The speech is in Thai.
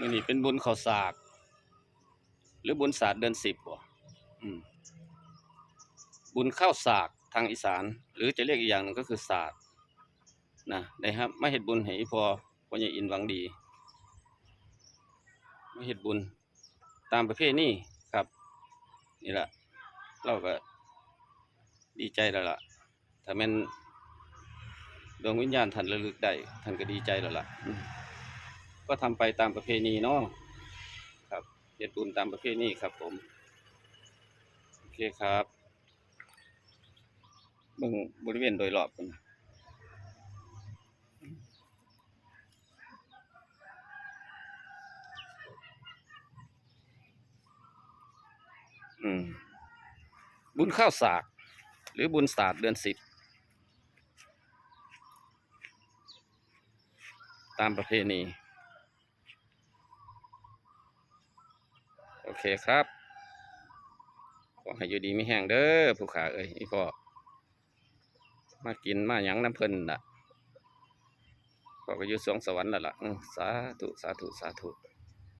มื่นี้เป็นบุญข้าวสาก หรือบุญศาสตร์เดือนสิบบ่บุญข้าวสากทางอีสาน หรือจะเรียกอีกอย่างหนึงก็คือศาสตร์นะได้ครับมาเฮ็ดบุญให้พอพ่อใหญ่อินหวังดีมาเฮ็ดบุญ ตามประเพณีครับ นี่แหละเราก็ดีใจแล้วล่ะถ้าแม่นดวงวิญญาณท่านระลึกได้ท่านก็ดีใจแล้วล่ะ ก็ทำไปตามประเพณีเนาะครับเฮ็ดบุญตามประเพณีครับผม โอเคครับเบิ่งบริเวณโดยรอบกันนะบุญข้าวสาก หรือบุญศาสตร์เดือนสิบตามประเพณี โอเคครับ ขอให้อยู่ดีไม่แห้งเด้อผู้ขาเอ้ยอีพ่อมากินมาหยังน้ำเพลินล่ะขอก็อยู่สวงสวรรค์แล้วล่ะสาธุสาธุสาธุ